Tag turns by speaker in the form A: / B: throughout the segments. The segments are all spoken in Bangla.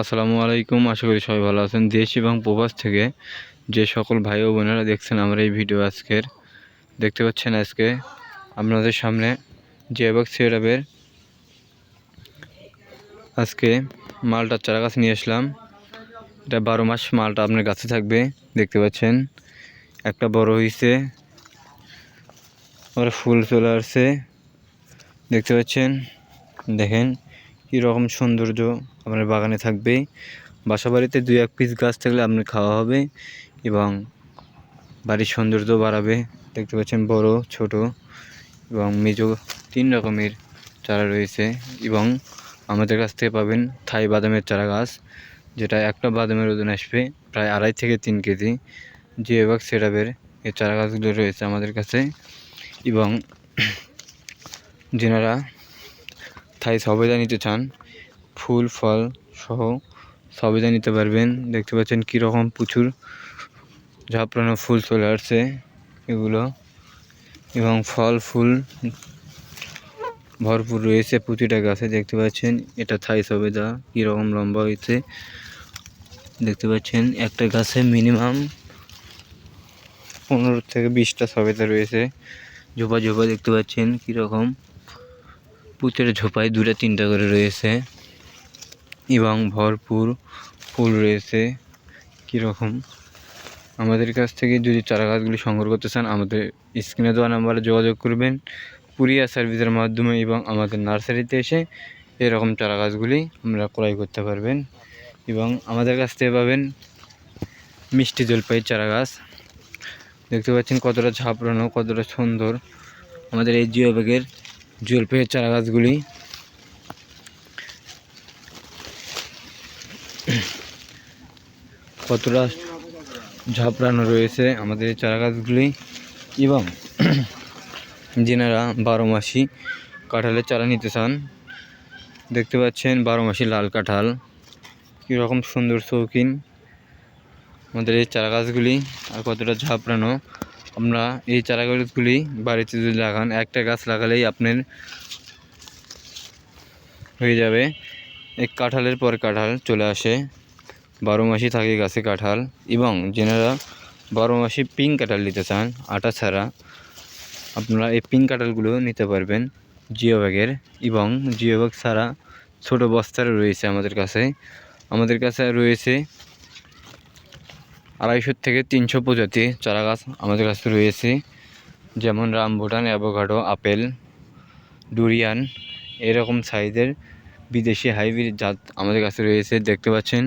A: আসসালামু আলাইকুম, আশা করি সবাই ভালো আছেন। দেশ এবং প্রবাস থেকে যে সকল ভাই ও বোনেরা দেখছেন আমার এই ভিডিও আজকের, দেখতে পাচ্ছেন আজকে আপনাদের সামনে জেবক সিরাপের আজকে মালটার চারা গাছ নিয়ে আসলাম। এটা বারো মাস মালটা আপনার গাছে থাকবে, দেখতে পাচ্ছেন। একটা বড় হয়েছে আবার ফুল চলে আসছে, দেখতে পাচ্ছেন। দেখেন কীরকম সৌন্দর্য আপনার বাগানে থাকবে। বাসা বাড়িতে দুই এক পিস গাছ থাকলে আপনার খাওয়া হবে এবং বাড়ির সৌন্দর্য বাড়াবে। দেখতে পাচ্ছেন বড়, ছোট এবং মেজো তিন রকমের চারা রয়েছে এবং আমাদের কাছ থেকে পাবেন থাই বাদামের চারা গাছ, যেটা একটা বাদামের ওজন আসবে প্রায় আড়াই থেকে তিন কেজি। যে এবার সেরাবের এই চারা গাছগুলো রয়েছে আমাদের কাছে এবং যেনারা থাই সবেদা নিতে চান। ফুল, ফল সহ সবেদা নিতে পারবেন। দেখতে পাচ্ছেন কীরকম প্রচুর ঝাপড়ানো ফুল চলে আসছে এগুলো। এবং ফল, ফুল ভরপুর রয়েছে প্রতিটা গাছে। দেখতে পাচ্ছেন এটা থাই সবেদা কীরকম লম্বা হয়েছে। দেখতে পাচ্ছেন একটা গাছে মিনিমাম পনেরো থেকে বিশটা সবেদা রয়েছে। ঝোপা ঝোপা দেখতে পাচ্ছেন কীরকম পুচের ঝোপায় দুটা তিনটা করে রয়েছে এবং ভরপুর ফুল রয়েছে। কীরকম আমাদের কাছ থেকে যদি চারা গাছগুলি সংগ্রহ করতে চান, আমাদের স্ক্রিনে দেওয়া নাম্বারে যোগাযোগ করবেন। কুরিয়ার সার্ভিসের মাধ্যমে এবং আমাদের নার্সারিতে এসে এরকম চারা গাছগুলি আমরা ক্রয় করতে পারবেন। এবং আমাদের কাছ থেকে পাবেন মিষ্টি জলপাই চারা গাছ। দেখতে পাচ্ছেন কতটা ঝাপড়ানো, কতটা সুন্দর। আমাদের এই জিও ব্যাগের জলপাইয়ের চারা গাছগুলি। কতটা ঝাপড়ানো রয়েছে আমাদের এই চারা গাছগুলি। এবং যেনারা বারো মাসি কাঁঠালের চারা নিতে চান, দেখতে পাচ্ছেন বারো মাসি লাল কাঁঠাল। কীরকম সুন্দর শৌখিন আমাদের এই চারা গাছগুলি, আর কতটা ঝাপড়ানো আমরা এই চারা গাছগুলি বাড়িতে যদি লাগান, একটা গাছ লাগালেই আপনার হয়ে যাবে। এক কাঁঠালের পর কাঁঠাল চলে আসে। বারো মাসই থাকে গাছে কাঁঠাল এবং যেনারা বারো মাসে পিঙ্ক কাঁঠাল নিতে চান, আটা ছাড়া, আপনারা এই পিঙ্ক কাঁঠালগুলো নিতে পারবেন জিও ব্যাগের এবং জিও ব্যাগ ছাড়া ছোটো বস্তার রয়েছে আমাদের কাছে। আমাদের কাছে রয়েছে আড়াইশো থেকে তিনশো প্রজাতি চারা গাছ আমাদের কাছে রয়েছে। যেমন রামভুটান, অ্যাভোকাডো, আপেল, ডুরিয়ান, এরকম সাইজের বিদেশি হাইব্রিড জাত আমাদের কাছে রয়েছে, দেখতে পাচ্ছেন।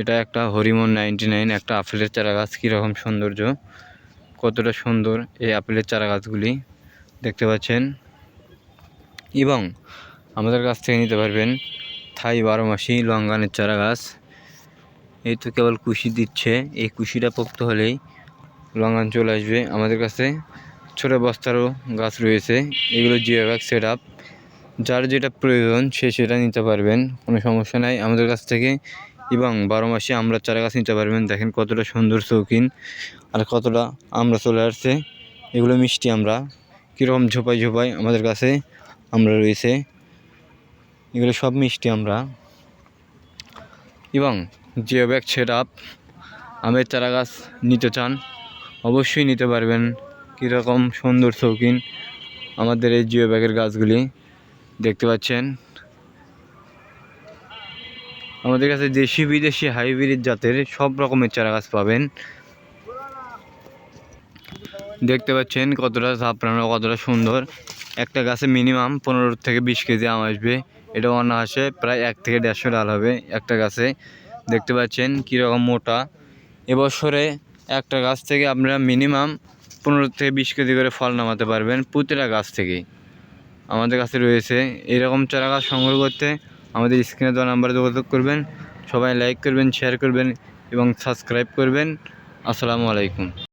A: এটা একটা হরিমন নাইনটি নাইন, একটা আপেলের চারা গাছ কীরকম সৌন্দর্য, কতটা সুন্দর এই আপেলের চারা গাছগুলি দেখতে পাচ্ছেন। এবং আমাদের কাছ থেকে নিতে পারবেন থাই বারো মাসি লঙ্গানের চারা গাছ এই তো কেবল কুশি দিচ্ছে। এই কুশিটা পোক্ত হলেই লঙ্গান চলে আসবে। আমাদের কাছে ছোটো বস্তারও গাছ রয়েছে। এগুলো জিওব্যাগ সেট আপ যার যেটা প্রয়োজন, সে সেটা নিতে পারবেন। কোনো সমস্যা নাই। আমাদের কাছ থেকে এবং বারো মাসে আমরা চারা গাছ নিতে পারবেন। দেখেন কতটা সুন্দর শৌখিন আর কতটা আমরা চলে আসছে। এগুলো মিষ্টি আমরা। কীরকম ঝোপাই ঝোপাই আমাদের কাছে আমরা রয়েছে। এগুলো সব মিষ্টি আমরা। এবং জিও ব্যাগ সেট আপ। আমের চারা গাছ নিতে চান, অবশ্যই নিতে পারবেন। কীরকম সুন্দর শৌখিন আমাদের এই জিও ব্যাগের গাছগুলি দেখতে পাচ্ছেন। আমাদের কাছে দেশি বিদেশি হাইব্রিড জাতের সব রকমের চারা গাছ পাবেন। দেখতে পাচ্ছেন কতটা ঝাপড়ানো কতটা সুন্দর। একটা গাছে মিনিমাম পনেরো থেকে বিশ কেজি আম আসবে। এটা অনায়াসে প্রায় এক থেকে দেড়শো ডাল হবে একটা গাছে। দেখতে পাচ্ছেন কীরকম মোটা। এবছরে একটা গাছ থেকে আপনারা মিনিমাম পনেরো থেকে বিশ কেজি করে ফল নামাতে পারবেন প্রতিটা গাছ থেকেই আমাদের কাছে রয়েছে এরকম চারা গাছ সংগ্রহ করতে আমাদের স্ক্রিনে দেওয়া নাম্বারে যোগাযোগ করবেন, সবাই লাইক করবেন শেয়ার করবেন এবং সাবস্ক্রাইব করবেন। আসসালামু আলাইকুম।